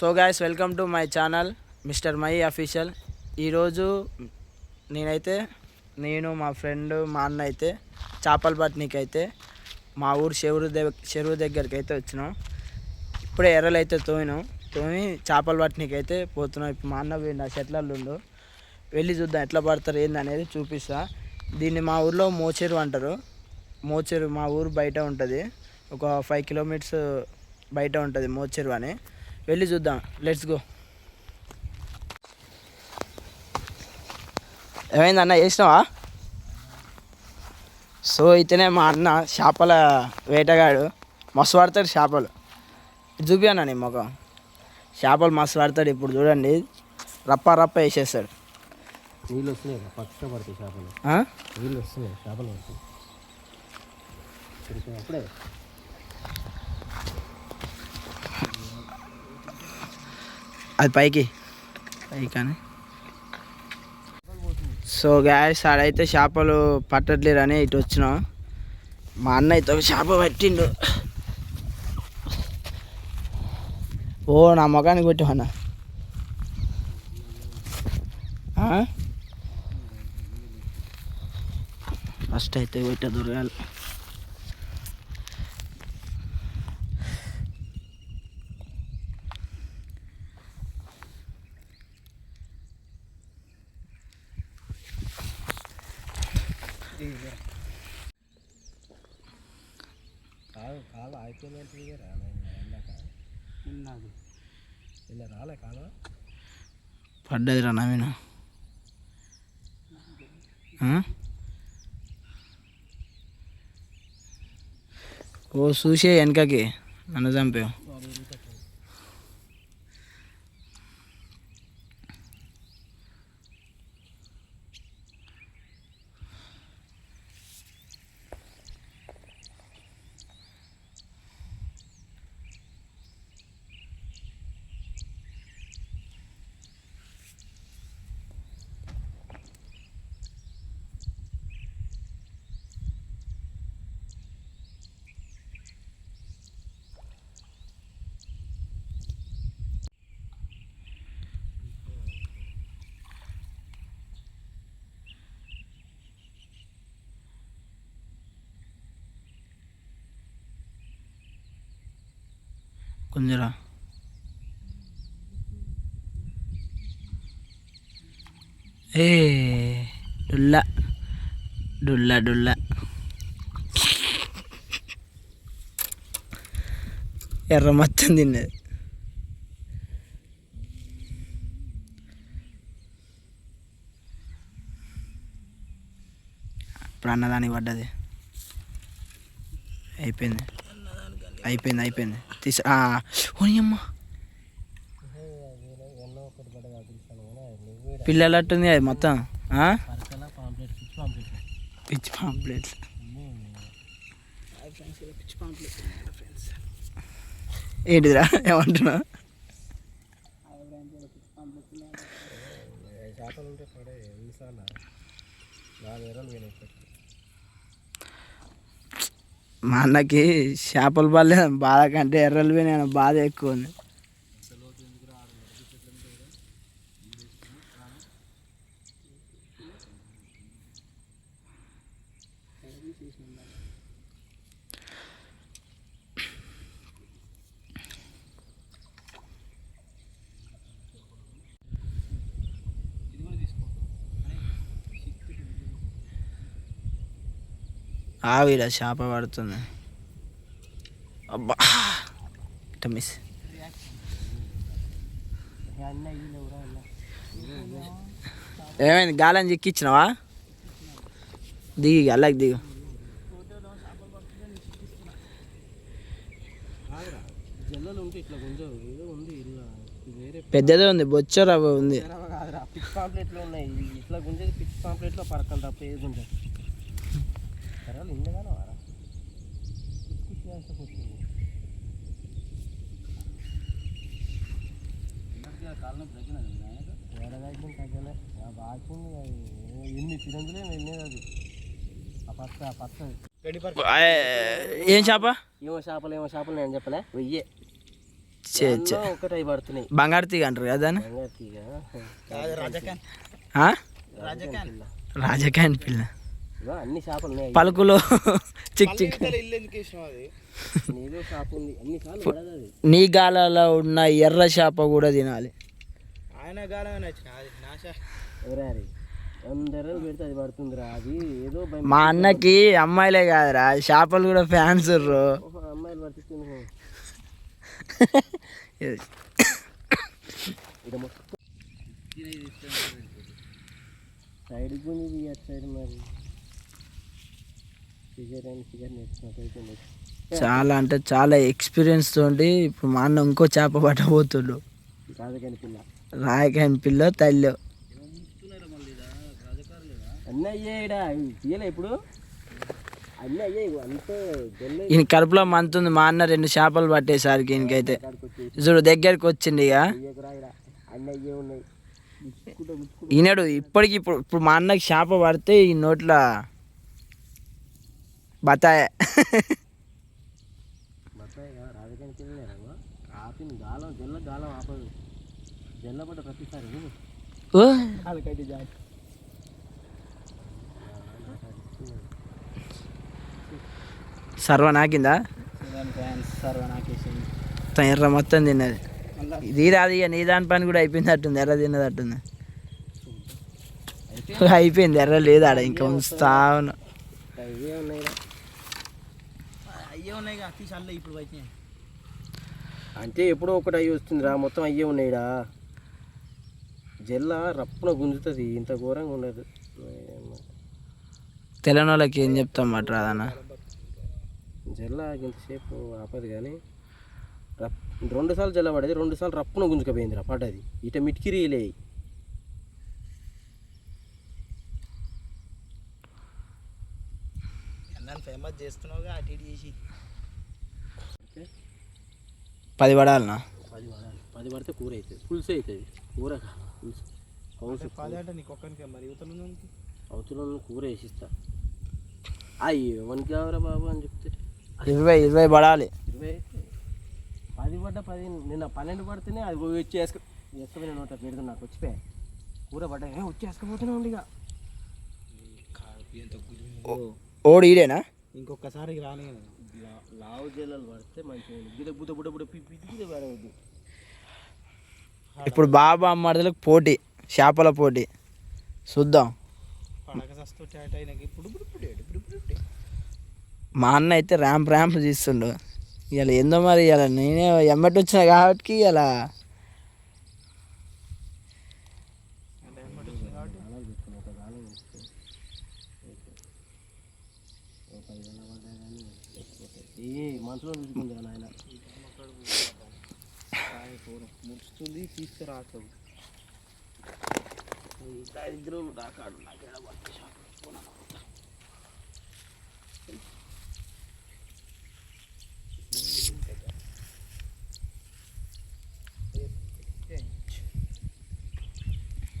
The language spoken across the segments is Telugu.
So guys welcome to my channel mister my official ఈరోజు నేనైతే నేను మా ఫ్రెండ్ మా అన్న అయితే చేపల పట్నీకి అయితే మా ఊరు చెరువు దగ్గర చెరువు దగ్గరికి అయితే వచ్చినాం. ఇప్పుడే ఎర్రలు అయితే తోమినాం. తోమి చేపల పట్నీకి అయితే పోతున్నాం. ఇప్పుడు మా అన్న పోయిండు ఆ చెట్లలో వెళ్ళి చూద్దాం ఎట్లా పడతారు ఏంది అనేది చూపిస్తా. దీన్ని మా ఊర్లో మోచేరు అంటారు. మోచేరు మా ఊరు బయట ఉంటుంది. ఒక ఫైవ్ కిలోమీటర్స్ బయట ఉంటుంది మోచేరు అని. వెళ్ళి చూద్దాం. లెట్స్ గో ఏమైంది అన్న చేసినావా సో అయితేనే మా అన్న చేపల వేటగాడు. మస్తు పడతాడు చేపలు. ఇది చూపియన్నా నీ మొఖం? చేపలు మస్తు పడతాడు ఇప్పుడు చూడండి. రప్ప రప్ప వేసేస్తాడు. నీళ్ళు వస్తున్నాయి పడతాయి చేపలు? నీళ్ళు వస్తున్నాయి చేపలు పడతాయి. అప్పుడే అది పైకి. పైకి కానీ సో గ్యాస్ ఆడైతే చేపలు పట్టట్లేరు అని ఇటు వచ్చినాం. మా అన్న అయితే ఒక చేప పట్టిండు. ఓ నా ముఖానికి కొట్టామన్న ఫస్ట్ అయితే కొట్ట దొరకాలి కాదు కాలు అయిపోయిందంటే రాలేదు ఇలా రాలే కాలు పడ్డది రా నవీన ఓ చూసే వెనకకి. నన్ను చంపావు కొంచెరా ఏ డుల్లా డుల్లా డుల్లా. ఎర్ర మొత్తం తిన్నది. ఇప్పుడు అన్నదానికి పడ్డది. అయిపోయింది. అయిపోయింది అయిపోయింది. తీసా ఓనియమ్మ ah, పిల్లలట్టుంది అది మొత్తం ఆ? పాంప్లెట్ పిచ్చి పాంప్లెట్స్ ఏంటిదిరా? ఏమంటున్నా చేపలు ఉంటే పడే ఎన్నిసార్లు? నాలుగు మా అన్నకి చేపలు పడలేదు బాధ కంటే ఎర్రలు పోయిన బాధ ఎక్కువ ఉంది. ఆవిడ చేప పడుతుంది. అబ్బా! మిస్ ఏమైంది? గాలని చిక్కిచ్చినావా దిగి అల్లకి దిగు. పెద్దదే ఉంది బొచ్చ రవ్వ ఉంది ఇట్లా గుంజేది పిక్ పాంప్లెట్లో పడకండి తప్ప ఏది ఉండదు. ఇండగానే వారా? కుచ్చి వేస్తే కూర్చుంది ఏడదైతుంది తగ్గలే బాగుంది ఎన్ని తిరందులే వెళ్ళేది అది. ఆ పచ్చ ఆ పచ్చ. ఏం చేప? ఏమో చేపలు ఏమో చేపలు నేను చెప్పలే. వెయ్యే. చే చే దాంట్లో ఒకటి పడుతున్నాయి. బంగారు తీగ అంటారు కదా దాన్ని? బంగారుతీగ ఆ? రాజకాన్ పిల్ల. అన్ని చేపలు ఉన్నాయి పలుకులో చిక్ చిక్. చేప ఉంది. అన్ని సార్లు అది నీ గాలలో ఉన్న ఎర్ర చేప కూడా తినాలి. ఎవరారి అందరూ పెడితే అది పడుతుందిరా. అది ఏదో మా అన్నకి అమ్మాయిలే కాదురా. చేపలు కూడా ఫ్యాన్స్ అమ్మాయిలు పడుతుంది సైడ్ గుంజి అటు సైడ్ మరి. ఫిగర్ చాలా అంటే చాలా ఎక్స్పీరియన్స్ తోటి ఇప్పుడు మా అన్న ఇంకో చేప పట్టబోతుండు. రాజకాని పిల్ల. రాయకాయని పిల్ల తల్లి. అన్నీ అయ్యాయిడా తీయలే ఇప్పుడు. అన్నీ అయ్యాయి అంతే జొన్న ఈయన కడుపులో మంతుంది మా అన్న రెండు చేపలు పట్టేసరికి ఈయనకైతే. చూడు దగ్గరికి వచ్చింది ఇక అన్నీ అయ్యే ఉన్నాయి. ఈనాడు ఇప్పటికి ఇప్పుడు ఇప్పుడు మా అన్నకి చేప పడితే ఈ నోట్ల బతాయ బత్తాయి కదా రాజకాని పిల్లలే రంగు ఆపింది గాలం జల్ల గాలం ఆపదు. జల్ల పడ్డ ప్రతిసారి ఓ. కాలకైతే జాతి సర్వ నాకిందా? సర్వ నాకేసింది. మొత్తం ఎర్ర మొత్తం తిన్నది. ఇది రాదు ఇక నీ దాని పని కూడా అయిపోయింది అట్టుంది ఎర్ర తిన్నది అట్టుంది అయిపోయింది ఎర్ర లేదు ఆడ ఇంకా ఉంచుతా ఉన్నా. ఉన్నాయి తీసి ఇప్పుడు వచ్చినాయి అంటే ఎప్పుడో ఒకటి అయ్యి వస్తుందిరా మొత్తం అయ్యే ఉన్నాయిడా జల్ల రప్పున గుంజుతుంది ఇంత ఘోరంగా ఉండదు. తెలంగాణ వాళ్ళకి ఏం చెప్తాం మాట రాదన్న జల్ల ఇంతసేపు ఆపదు కానీ రప్ రెండు సార్లు జల్ల పడేది రెండు సార్లు రప్పున గుంజుకపోయిందిరా పడ్డది. ఇట మిట్కిరీలే ఫేమస్ చేస్తున్నావుగా అటు ఇటు చేసి. పది పడాలనా పది పడాలి పది పడితే కూర అవుతుంది పులుసు అవుతుంది కూర పులుసు. హౌస్ అంటే నీకు ఒక్కరికి మరి. యువతలు అవతల కూర వేసిస్తా. అయ్యో మనకి కావరా బాబు అని చెప్తే? ఇరవై ఇరవై పడాలి ఇరవై? పది పడ్డ పది నిన్న పన్నెండు పడితేనే అది పోయి వచ్చి వేసుకు వేసుకుపోయిన నోట పెడుతున్నా నాకు వచ్చిపోయా? కూర పడ్డ ఏ వచ్చి వేసుకుపోతూనే ఉంది ఇక. ఓడి ఈడేనా? ఇంకొకసారి రాని లావు జల్లలు పడితే మంచిగా గిద బుద బుడ బుడ పిప్పి పిప్పి పడవద్దు ఇప్పుడు బాబా అమ్మడిలకు పోటీ చేపల పోటీ. చూద్దాం. మా అన్న అయితే ర్యాంప్ ర్యాంప్ తీస్తుండు. ఇవాళ ఏందో మరి ఇవాళ నేనే ఎమ్మటి వచ్చిన కాబట్టి ఇలా మనసులో చూసుకుంది నాయన. ముడుస్తుంది దరిద్రం రాకాడు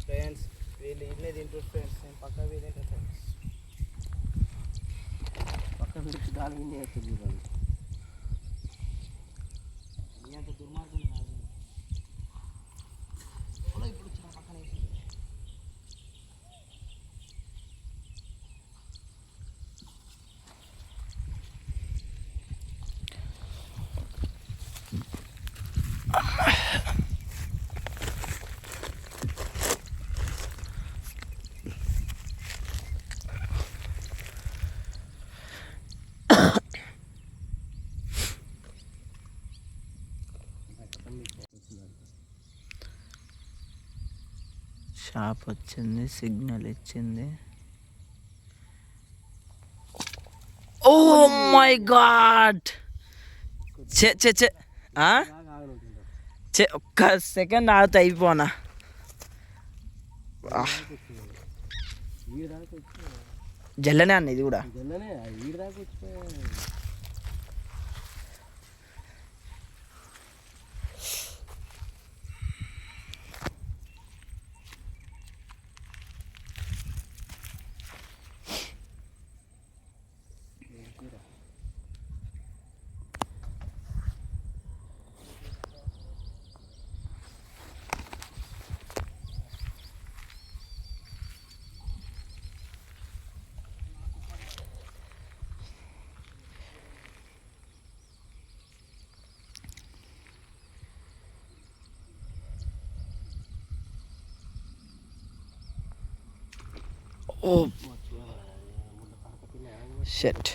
ఫ్రెండ్స్ వీళ్ళు ఇన్నే తింటారు ఫ్రెండ్స్ నేను పక్క వీళ్ళే ఫ్రెండ్స్ పక్కన పెట్టి దాని మీద వేస్తుంది వాళ్ళు అంత దుర్మార్గం కాదు ఇప్పుడు వచ్చిన పక్కన షాప్ వచ్చింది సిగ్నల్ ఇచ్చింది. Oh my god! చే చె చె ఆ? చె ఒక్క సెకండ్ ఆగితే అయిపోనా? జల్లనే అన్న ఇది కూడా. ఓ. షెట్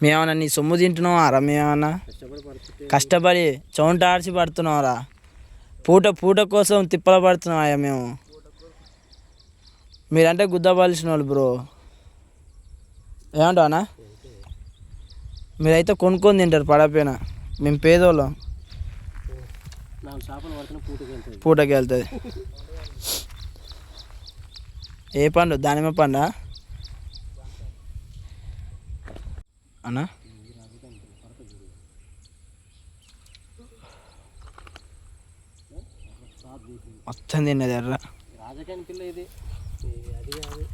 మేమన్నా నీ సొమ్ము తింటున్నావారా మేమన్నా కష్టపడి పడుతుంటే కష్టపడి చౌంట ఆడిచి పడుతున్నావురా పూట పూట కోసం తిప్పల పడుతున్నాయా మేము? మీరంటే గుద్దపాల్సిన వాళ్ళు బ్రో. ఏమంటావనా మీరైతే కొనుక్కొని తింటారు పడపోయినా. మేము పేదోళ్ళం. పూటకి వెళ్తుంది. ఏ పండు? దానిమ్మ పండా? అన్నా? మొత్తం తిన్నది ఎర్ర. రాజకాని పిల్ల ఇది. ఇది అది కాదు.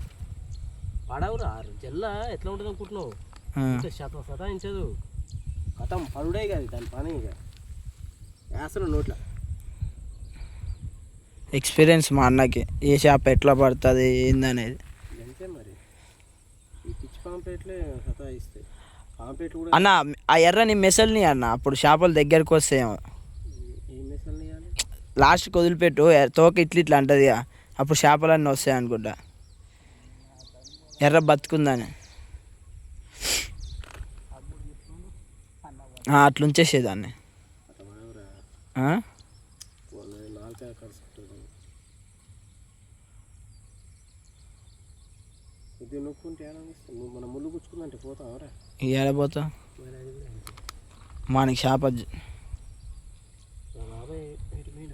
పడవురా జల్ల ఎట్లా ఉంటుంది అనుకుంటున్నావు శత సతాయించదు. కథం పడుడే కాదు దాని పని ఇక. వేసలు నోట్ల. ఎక్స్పీరియన్స్ మా అన్నకి. ఏ షాప్ ఎట్లా పడుతుంది ఏందనేది. అంతే మరి. ఈ పిచ్చి పాంప్లెట్లే సతాయిస్తాయి. పాంప్లెట్లు కూడా అన్న ఆ ఎర్రని మెసల్ని అన్న అప్పుడు చేపలు దగ్గరికి వస్తాయేమో. ఏం లాస్ట్కి వదిలిపెట్టు ఎ- తోక ఇట్లా ఇట్లా అంటది ఇక. అప్పుడు చేపలన్నీ వస్తాయి అనుకుంటా. ఎర్ర బతుకుందని ఆ, అట్లా ఉంచేసేదాన్ని అట్లా పడవురా ఆ? నాలుకాయ కలుసుకుంటుంది ఇది నొక్కుంటే ఏడాది మన ముళ్ళు గుచ్చుకుందంటే ఏడపోతా కూడా అంతే మనకి చేప జ- మా బాబాయ్ ఇటు మీద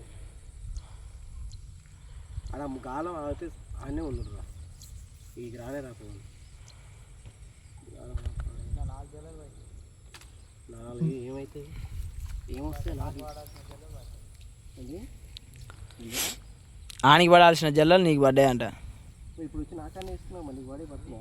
ఆడ గాలం అయితే ఆడనే ఉన్నాడు రా. ఈ రానే రాకపోయింది నాలుగు ఏమైతే? ఏమొస్తే నాకు ఏంది? ఆనికి పడాల్సిన జల్లలు నీకు పడ్డాయంట. ఇప్పుడు వచ్చి నాకానే ఇస్తున్నావు మళ్ళీ వాడే పడుతున్నా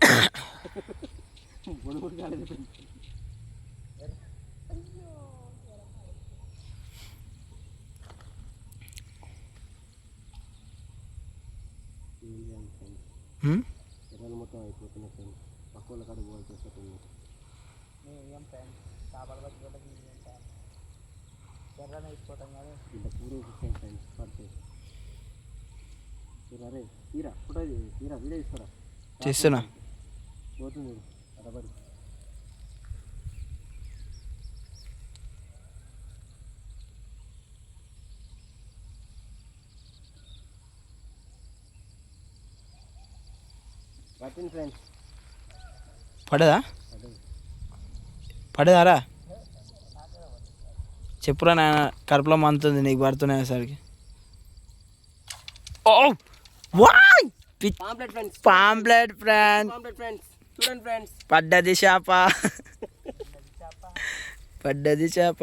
బొడుగుడు కాలేదు ఏం చేయాలి ఫ్రెండ్స్ హ్మ్? ఎర్రలు మొత్తం అయిపోతున్నాయి ఫ్రెండ్స్ పక్క వాళ్ళ కాడ పోవాలి చేసేటప్పుడు ఇంత పూరే ఇచ్చాను ఫ్రెండ్స్ పడితే చూరా రే తీరా ఫోటో తీరా వీడియో తీస్తున్నా పోతుంది చూడు అడబడి పట్టింది ఫ్రెండ్స్ పడదా? పడదారా? చెప్పురా నాయన కడుపులో మంతుంది నీకు పడుతున్నాయి సరికి ఓ! వాయ్! Pamphlet friends. Pamphlet friend. Pamphlet friends. చూడండి ఫ్రెండ్స్. పడ్డది చేప. పడ్డది చేప.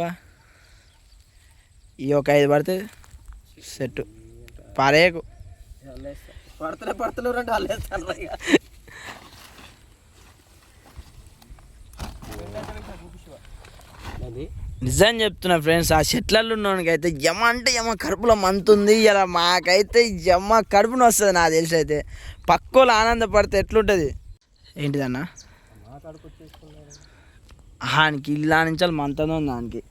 ఈ ఒక ఐదు పడితే సెట్ పారేయకు. పడతలే పడతలేరు అంటే వాళ్ళు వేస్తాను ఇక అది. నిజం చెప్తున్నా ఫ్రెండ్స్ ఆ చెట్లలో ఉన్నోనికైతే అయితే యమ అంటే యమ కడుపులో మంతుంది ఇలా మాకైతే యమ కడుపున వస్తుంది నాకు తెలిసి అయితే. పక్కోళ్ళు ఆనందపడితే ఎట్లుంటుంది? ఏంటిదన్నా? ఆయనకి ఇలా నుంచి వాళ్ళు మంతనే ఉంది దానికి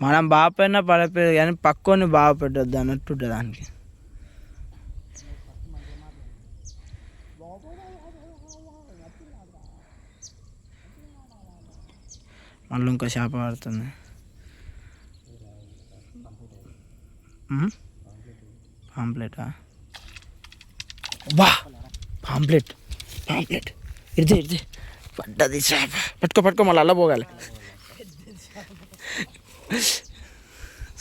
మనం బాగా పడినా పడపోయేది కానీ పక్కోని బాగా పెట్టద్దు అన్నట్టు ఉంటుంది దానికి మళ్ళీ ఇంకో చేప పడుతుంది? పాంప్లెటా? వా పాంప్లెట్. పాంప్లెట్. ఇడితే ఇడితే పడ్డది చేప. పట్టుకో పట్టుకో మళ్ళీ అల్ల పోగాలి.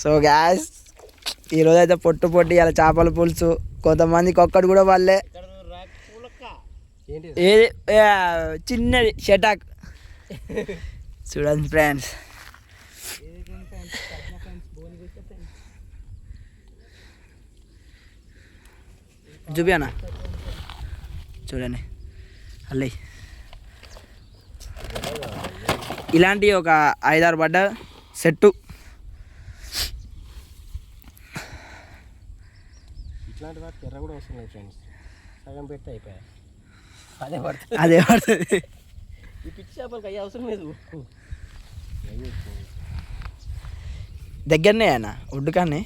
సో గ్యాస్ ఈరోజు అయితే పొట్టు పొట్టి ఇలా చేపల పులుసు. కొంతమందికి ఒక్కడు కూడా వాళ్ళే ఏ, చిన్నది షటాక్. చూడండి ఫ్రెండ్స్ చూపియనా చూడండి అల్లయ్య ఇలాంటి ఒక ఐదారు పడ్డ సెట్టు. ఇట్లాంటి వాటికి ఎర్ర కూడా అవసరం లేదు ఫ్రెండ్స్. సగం పెడితే అదే పడుతుంది. అదే పడుతుంది. ఈ పిచ్చి చేపలకి అయ్యే అవసరం లేదు. దగ్గరనే అన్న ఒడ్డు కానీ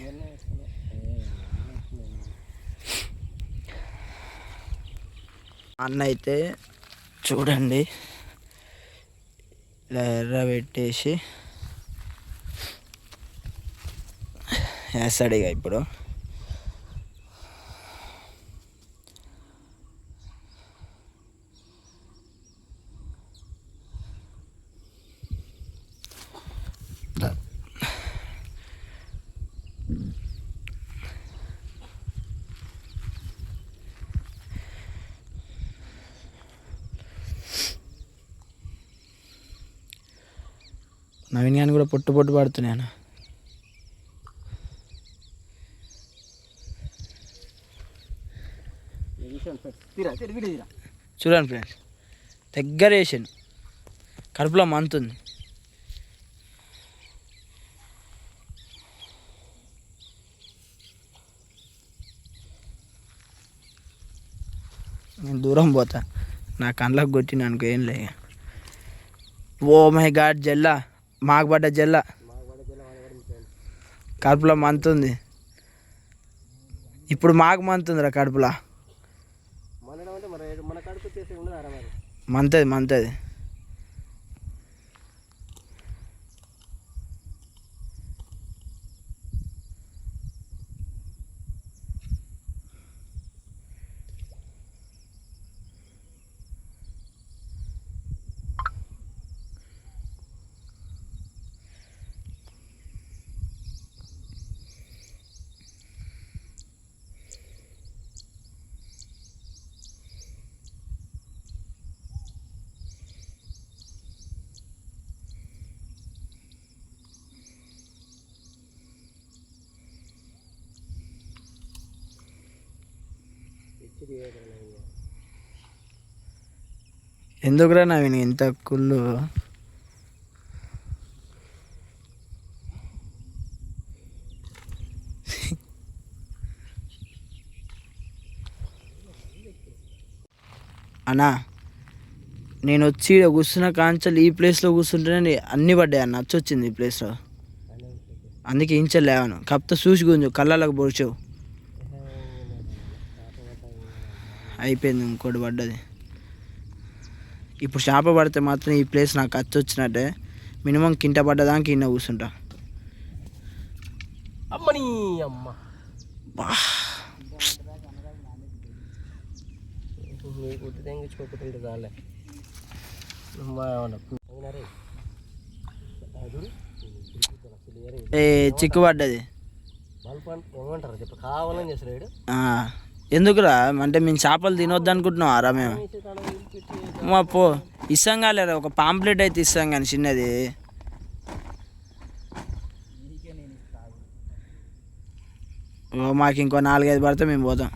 అన్న అయితే చూడండి. ఇలా ఎర్ర పెట్టేసి వేస్తాడు ఇక ఇప్పుడు నవీన్ గాని కూడా పొట్టు పొట్టు పడుతున్నాను చూడండి ఫ్రెండ్స్ దగ్గర వేసాను కడుపులో మంతుంది. నేను దూరం పోతా. నా కళ్ళకు కొట్టినానుకో ఏం లే ఓ మై గాడ్ జల్లా. మాకు పడ్డ జల్ల. కడుపులో మంతుంది. ఇప్పుడు మాకు మంతుందిరా కడుపులో. మంతది మంతది పిచ్చి తీయగలను ఇక. ఎందుకురా నవీన్ ఇంత కుళ్ళు? అన్నా నేను వచ్చి ఈడ కూర్చున్న కాంచెలు ఈ ప్లేస్లో కూర్చుంటేనే అన్నీ పడ్డాయి అన్న. వచ్చింది ఈ ప్లేస్లో. అందుకే ఇంచెల్ లేవను. కాకపోతే చూసి గుంజు కళ్ళకు పొడిచావు అయిపోయింది ఇంకోటి పడ్డది. ఇప్పుడు చేప పడితే మాత్రం ఈ ప్లేస్ నాకు అచ్చి వచ్చినట్టే. మినిమం కింట పడ్డదానికి ఇన్న కూర్చుంటా. అమ్మని అమ్మ. బా. ఏ చిక్కు పడ్డది. కావాలని ఆ, ఎందుకురా? అంటే మేము చేపలు తినొద్దు అనుకుంటున్నాం రా మేము? మా పో ఇస్తాం కాలేరా ఒక పాంప్లెట్ అయితే ఇస్తాం కానీ చిన్నది. మాకు ఇంకో నాలుగైదు పడితే మేము పోతాం.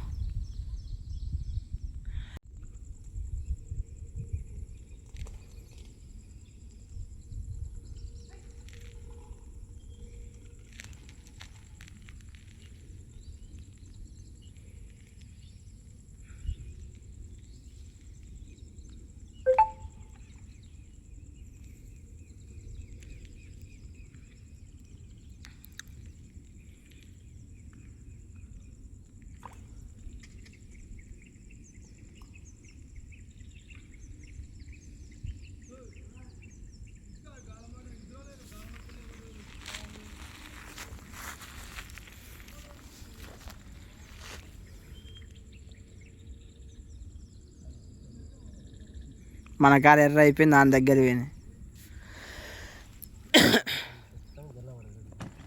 మన కారు ఎర్ర అయిపోయింది దాని దగ్గర పోయింది.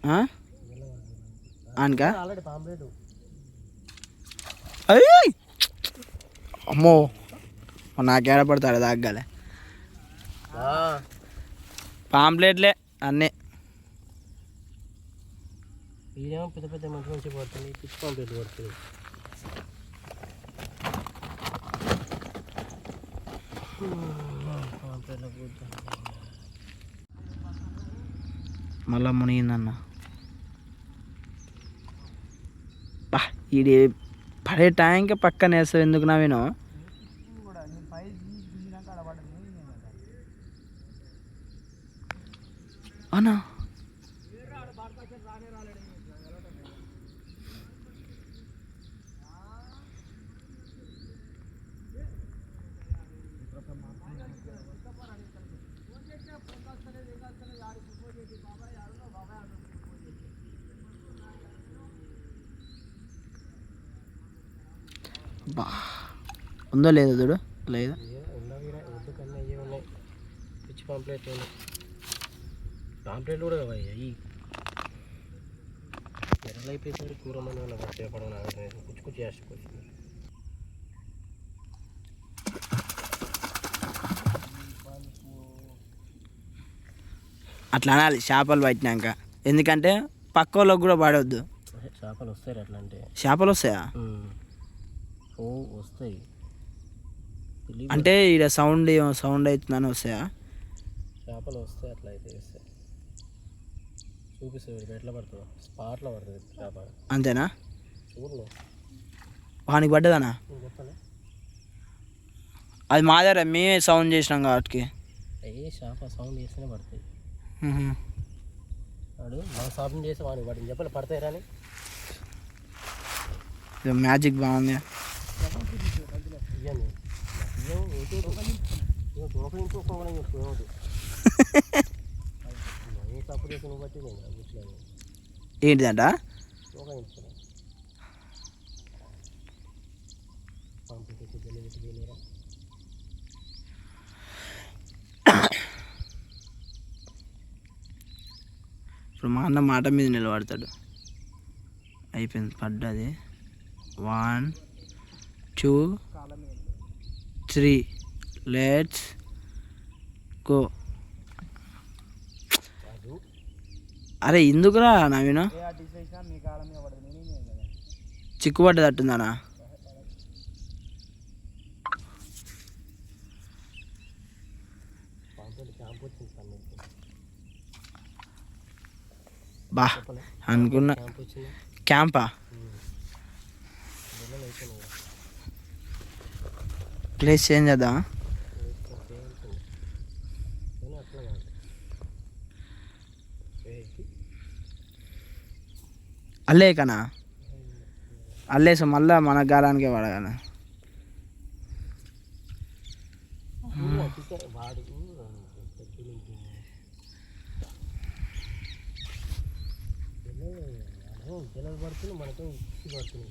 ఆ? అమ్మో! నాకేడ పడతాడు దగ్గలే పాంప్లెట్లే అన్నీ. పెద్ద పెద్ద మంచి మంచి పడుతుంది పిచ్చి పాంప్లెట్ పడుతుంది పాంప్లెట్లో మళ్ళా మునిగిందన్న. బా ఇది పడే టైంకి పక్కన వేస్తావు ఎందుకు నవీను? అన్నా బా ఉందో లేదో చూడు. లేదు? పిచ్చి కూడా కావాలి అయ్యి ఎర్రలు అయిపోయేసరికి కూర మంది వల్ల చేపడం కుచ్చి కుచ్చి వేసుకొచ్చింది అట్లా అనాలి చేపలు పట్టినాక. ఎందుకంటే పక్క వాళ్ళకి కూడా పడవద్దు చేపలు వస్తాయి అట్లా అంటే చేపలు వస్తాయా? ఓ వస్తాయి. అంటే ఈడ సౌండ్ సౌండ్ అవుతుందని వస్తాయా? చేపలు వస్తాయి అట్లా అయితే చూపిస్తుంది ఎట్లా పడుతుందో. స్పాట్లో పడుతుంది చేప. అంతేనా? చూడు వానికి పడ్డదనా? అది మా దగ్గర మేమే సౌండ్ చేసినాం కాబట్టి. ఏ చేప సౌండ్ చేస్తేనే పడతాయి మ్హూ. వాడు మన షాపింగ్ చేసి వాడిని వాడిని చెప్పాలి పడతాయి రాని. మ్యాజిక్ బాగుంది. ఏంటిదంట? ఇప్పుడు మా అన్న మాట మీద నిలబడతాడు. అయిపోయింది పడ్డది. One two three let's go అరే ఎందుకురా నవీను? వచ్చింది పని బా అనుకున్నా. క్యాంప్ వచ్చింది క్యాంపా వెళ్ళాలి అయిపోయింది కదా ప్లేస్ చేంజ్ చేద్దామా కానీ? అట్లా కాదు ఏయ్, అల్లేకనా అల్లేసి మళ్ళా మన గాలానికే పడగాను ఊరు అతికే వాడు ఊరు పెద్దలు ఇంటి. పిల్లలు అదే పిల్లలు పడుతుంది మనతో ఉచ్చి పడుతుంది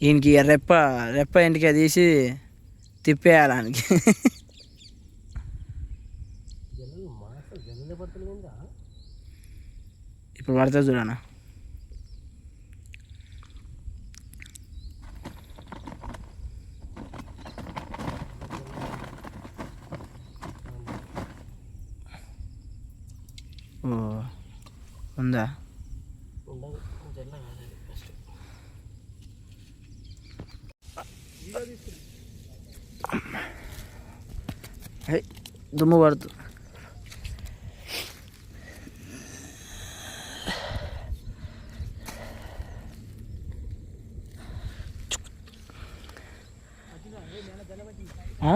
ఈయనకి రెప్ప రెప్ప ఇంటికి తీసి తిప్పేయాలానికి. ఇప్పుడు పడతా చూడనా ఓ ఉందా ఉండదు జల్ల కాదు అది ఫస్ట్ హై, దుమ్ము పడుతు ఆ?